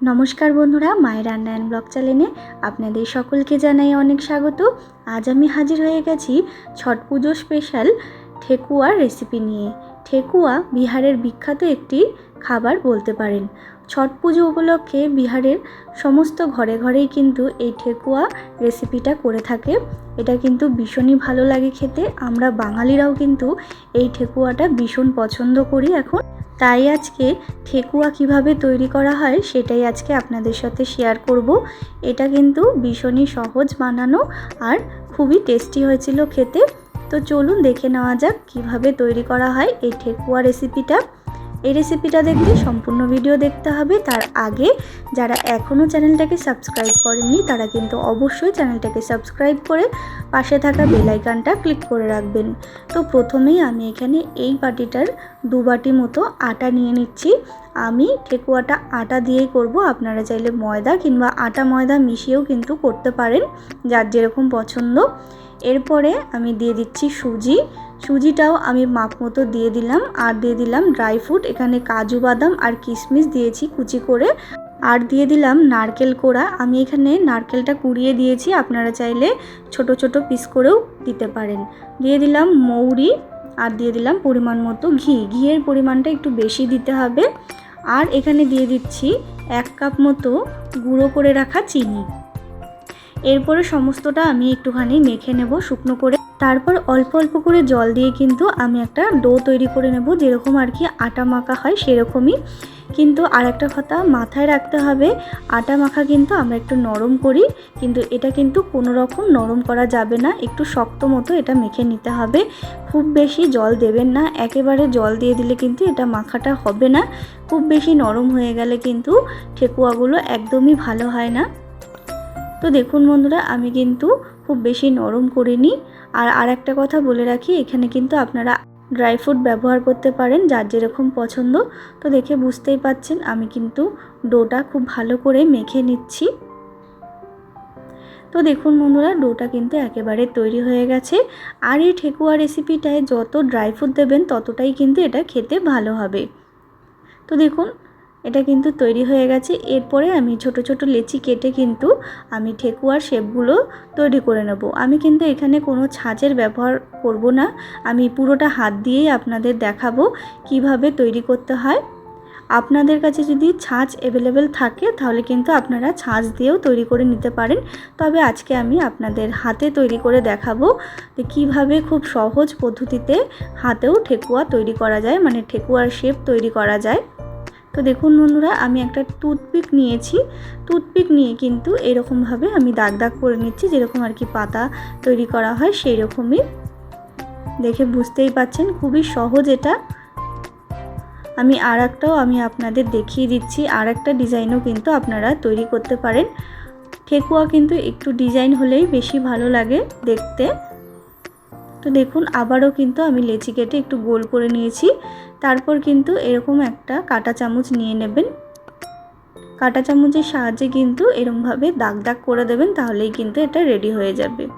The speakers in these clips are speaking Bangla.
নমস্কার বন্ধুরা, মায়ের রান্নায়ন ব্লগ চ্যানেলে আপনাদের সকলকে জানাই অনেক স্বাগত। আজ আমি হাজির হয়ে গেছি ছট পুজো স্পেশাল ঠেকুয়ার রেসিপি নিয়ে। ঠেকুয়া বিহারের বিখ্যাত একটি খাবার বলতে পারেন। ছট পুজো উপলক্ষে বিহারের সমস্ত ঘরে ঘরেই কিন্তু এই ঠেকুয়া রেসিপিটা করে থাকে। এটা কিন্তু ভীষণই ভালো লাগে খেতে। আমরা বাঙালিরাও কিন্তু এই ঠেকুয়াটা ভীষণ পছন্দ করি এখন। তাই আজকে ঠেকুয়া কীভাবে তৈরি করা হয় সেটাই আজকে আপনাদের সাথে শেয়ার করব। এটা কিন্তু ভীষণই সহজ বানানো আর খুবই টেস্টি হয়েছিল খেতে। তো চলুন দেখে নেওয়া যাক কীভাবে তৈরি করা হয় এই ঠেকুয়া রেসিপিটা এই রেসিপিটা দেখতে সম্পূর্ণ ভিডিও দেখতে হবে। তার আগে যারা এখনও চ্যানেলটাকে সাবস্ক্রাইব করেননি, তারা কিন্তু অবশ্যই চ্যানেলটাকে সাবস্ক্রাইব করে পাশে থাকা বেলাইকানটা ক্লিক করে রাখবেন। তো প্রথমেই আমি এখানে এই বাটিটার দু বাটি মতো আটা নিয়ে নিচ্ছি। আমি ঠেকুয়াটা আটা দিয়েই করব। আপনারা চাইলে ময়দা কিংবা আটা ময়দা মিশিয়েও কিন্তু করতে পারেন, যার যেরকম পছন্দ। এরপরে আমি দিয়ে দিচ্ছি সুজি। সুজিটাও আমি মাপ মতো দিয়ে দিলাম আর দিয়ে দিলাম ড্রাই ফ্রুট। এখানে কাজু বাদাম আর কিশমিশ দিয়েছি কুচি করে। আর দিয়ে দিলাম নারকেল কোড়া। আমি এখানে নারকেলটা কুড়িয়ে দিয়েছি, আপনারা চাইলে ছোট ছোট পিস করেও দিতে পারেন। দিয়ে দিলাম মৌরি আর দিয়ে দিলাম পরিমাণ মতো ঘি। ঘিয়ের পরিমাণটা একটু বেশি দিতে হবে। আর এখানে দিয়ে দিচ্ছি এক কাপ মতো গুঁড়ো করে রাখা চিনি। এরপরে সমস্তটা আমি একটুখানি মেখে নেব শুকনো করে। তারপর অল্প অল্প করে জল দিয়ে কিন্তু আমি একটা ডো তৈরি করে নেব, যেরকম আর কি আটা মাখা হয় সেরকমই। কিন্তু আর একটা কথা, মাথায় রাখতে হবে, আটা মাখা কিন্তু আমরা একটু নরম করি, কিন্তু এটা কিন্তু কোনো রকম নরম করা যাবে না, একটু শক্ত মতো এটা মেখে নিতে হবে। খুব বেশি জল দেবেন না, একেবারে জল দিয়ে দিলে কিন্তু এটা মাখাটা হবে না। খুব বেশি নরম হয়ে গেলে কিন্তু ঠেকুয়াগুলো একদমই ভালো হয় না। তো দেখুন বন্ধুরা, আমি কিন্তু খুব বেশি নরম করিনি। আর আর একটা কথা বলে রাখি, এখানে কিন্তু আপনারা ড্রাই ফ্রুট ব্যবহার করতে পারেন যার যেরকম পছন্দ। তো দেখে বুঝতেই পাচ্ছেন, আমি কিন্তু ডোটা খুব ভালো করে মেখে নিচ্ছি। তো দেখুন বন্ধুরা, ডোটা কিন্তু একেবারে তৈরি হয়ে গেছে। আর এই ঠেকুয়া রেসিপিটায় যত ড্রাই ফ্রুট দেবেন, ততটাই কিন্তু এটা খেতে ভালো হবে। তো দেখুন এটা কিন্তু তৈরি হয়ে গেছে। এরপরে আমি ছোট ছোট লেচি কেটে কিন্তু আমি ঠেকুয়ার শেপগুলো তৈরি করে নেব। আমি কিন্তু এখানে কোনো ছাঁচের ব্যবহার করব না। আমি পুরোটা হাত দিয়েই আপনাদের দেখাবো কীভাবে তৈরি করতে হয়। আপনাদের কাছে যদি ছাঁচ অ্যাভেলেবেল থাকে, তাহলে কিন্তু আপনারা ছাঁচ দিয়েও তৈরি করে নিতে পারেন। তবে আজকে আমি আপনাদের হাতে তৈরি করে দেখাবো যে কীভাবে খুব সহজ পদ্ধতিতে হাতেও ঠেকুয়া তৈরি করা যায় মানে ঠেকুয়ার শেপ তৈরি করা যায়। তো দেখুন বন্ধুরা, আমি একটা টুথপিক নিয়েছি। টুথপিক নিয়ে কিন্তু এরকমভাবে আমি দাগ দাগ করে নিচ্ছি, যেরকম আর কি পাতা তৈরি করা হয় সেই রকমই দেখে বুঝতেই পাচ্ছেন, খুবই সহজ এটা। আমি আর একটাও আমি আপনাদের দেখিয়ে দিচ্ছি আর একটা ডিজাইনও কিন্তু আপনারা তৈরি করতে পারেন। ঠেকুয়া কিন্তু একটু ডিজাইন হলেই বেশি ভালো লাগে দেখতে। তো দেখুন, আবারও কিন্তু আমি লেচি কেটে একটু গোল করে নিয়েছি। তারপর কিন্তু এরকম একটা কাটা চামচ নিয়ে নেবেন। কাটা চামচের সাহায্যে কিন্তু এরকমভাবে দাগ দাগ করে দেবেন, তাহলেই কিন্তু এটা রেডি হয়ে যাবে।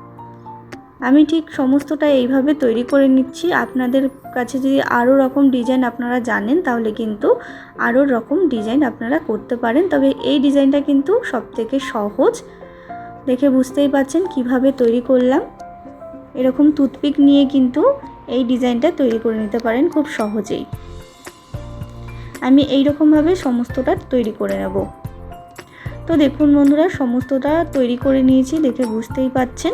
আমি ঠিক সমস্তটা এইভাবে তৈরি করে নিচ্ছি। আপনাদের কাছে যদি আরও রকম ডিজাইন আপনারা জানেন, তাহলে কিন্তু আরও রকম ডিজাইন আপনারা করতে পারেন। তবে এই ডিজাইনটা কিন্তু সবথেকে সহজ। দেখে বুঝতেই পাচ্ছেন কীভাবে তৈরি করলাম। এরকম টুথপিক নিয়ে কিন্তু এই ডিজাইনটা তৈরি করে নিতে পারেন খুব সহজেই। আমি এই রকমভাবে সমস্তটা তৈরি করে নেব। তো দেখুন বন্ধুরা, সমস্তটা তৈরি করে নিয়েছি, দেখে বুঝতেই পাচ্ছেন।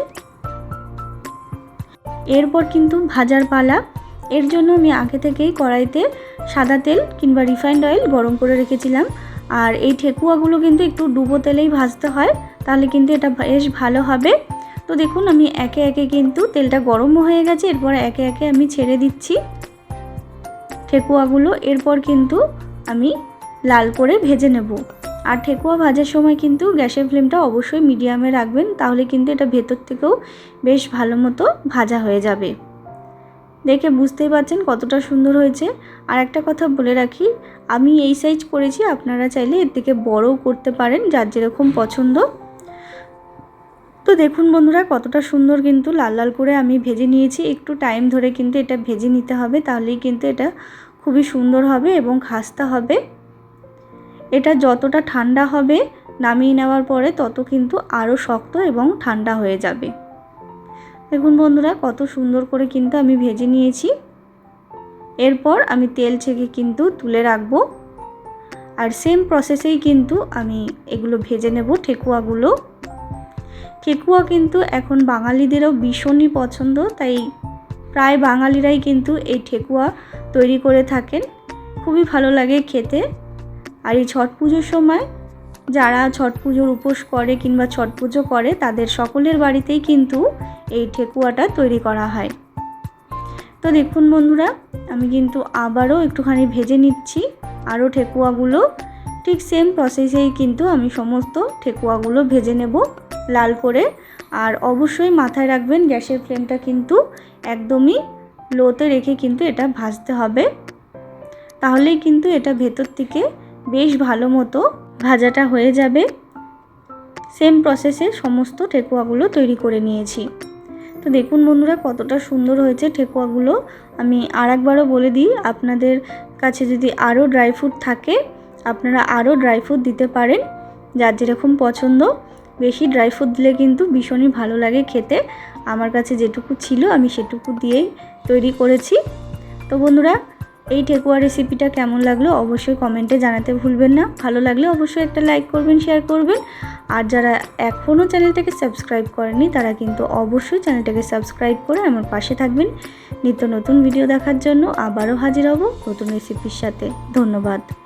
এরপর কিন্তু ভাজার পালা। এর জন্য আমি আগে থেকেই কড়াইতে সাদা তেল কিংবা রিফাইন্ড অয়েল গরম করে রেখেছিলাম। আর এই ঠেকুয়াগুলো কিন্তু একটু ডুবো তেলেই ভাজতে হয়, তাহলে কিন্তু এটা বেশ ভালো হবে। তো দেখুন, আমি একে একে কিন্তু তেলটা গরমও হয়ে গেছে, এরপর একে একে আমি ছেড়ে দিচ্ছি ঠেকুয়াগুলো। এরপর কিন্তু আমি লাল করে ভেজে নেব। আর ঠেকুয়া ভাজার সময় কিন্তু গ্যাসের ফ্লেমটা অবশ্যই মিডিয়ামে রাখবেন, তাহলে কিন্তু এটা ভেতর থেকেও বেশ ভালো মতো ভাজা হয়ে যাবে। দেখে বুঝতেই পারছেন কতটা সুন্দর হয়েছে। আর একটা কথা বলে রাখি, আমি এই সাইজ করেছি, আপনারা চাইলে এর থেকে বড়ও করতে পারেন, যার যেরকম পছন্দ। তো দেখুন বন্ধুরা, কতটা সুন্দর কিন্তু লাল লাল করে আমি ভেজে নিয়েছি। একটু টাইম ধরে কিন্তু এটা ভেজে নিতে হবে, তাহলেই কিন্তু এটা খুবই সুন্দর হবে এবং খাস্তা হবে। এটা যতটা ঠান্ডা হবে নামিয়ে নেওয়ার পরে তত কিন্তু আরও শক্ত এবং ঠান্ডা হয়ে যাবে। দেখুন বন্ধুরা, কত সুন্দর করে কিন্তু আমি ভেজে নিয়েছি। এরপর আমি তেল ছেঁকে কিন্তু তুলে রাখব। আর সেম প্রসেসেই কিন্তু আমি এগুলো ভেজে নেব, ঠেকুয়াগুলো। ঠেকুয়া কিন্তু এখন বাঙালিদেরও ভীষণই পছন্দ, তাই প্রায় বাঙালিরাই কিন্তু এই ঠেকুয়া তৈরি করে থাকেন। খুবই ভালো লাগে খেতে। আর এই ছট পুজোর সময় যারা ছট পুজোর উপোস করে কিংবা ছট পুজো করে, তাদের সকলের বাড়িতেই কিন্তু এই ঠেকুয়াটা তৈরি করা হয়। তো দেখুন বন্ধুরা, আমি কিন্তু আবারও একটুখানি ভেজে নিচ্ছি। আরও ঠেকুয়াগুলো ঠিক সেম প্রসেসেই কিন্তু আমি সমস্ত ঠেকুয়াগুলো ভেজে নেব। লাল করে। আর অবশ্যই মাথায় রাখবেন, গ্যাসের ফ্লেমটা কিন্তু একদমই লোতে রেখে কিন্তু এটা ভাজতে হবে। তাহলেই কিন্তু এটা ভেতর থেকে বেশ ভালো মতো ভাজাটা হয়ে যাবে। সেম প্রসেসে সমস্ত ঠেকুয়াগুলো তৈরি করে নিয়েছি। তো দেখুন বন্ধুরা, কতটা সুন্দর হয়েছে ঠেকুয়াগুলো। আমি আর একবারও বলে দিই, আপনাদের কাছে যদি আরও ড্রাই ফ্রুট থাকে, আপনারা আরও ড্রাই ফ্রুট দিতে পারেন, যার যেরকম পছন্দ। বেশি ড্রাই ফ্রুট দিলে কিন্তু ভীষণই ভালো লাগে খেতে। আমার কাছে যেটুকু ছিল আমি সেটুকু দিয়েই তৈরি করেছি। তো বন্ধুরা, এই ঠেকুয়া রেসিপিটা কেমন লাগল অবশ্যই কমেন্টে জানাতে ভুলবেন না। ভালো লাগলে অবশ্যই একটা লাইক করবেন শেয়ার করবেন। আর যারা এখনও চ্যানেলটাকে সাবস্ক্রাইব করেনি তারা কিন্তু অবশ্যই চ্যানেলটাকে সাবস্ক্রাইব করে আমার পাশে থাকবেন। নিত্য নতুন ভিডিও দেখার জন্য আবারও হাজির হব নতুন রেসিপির সাথে। ধন্যবাদ।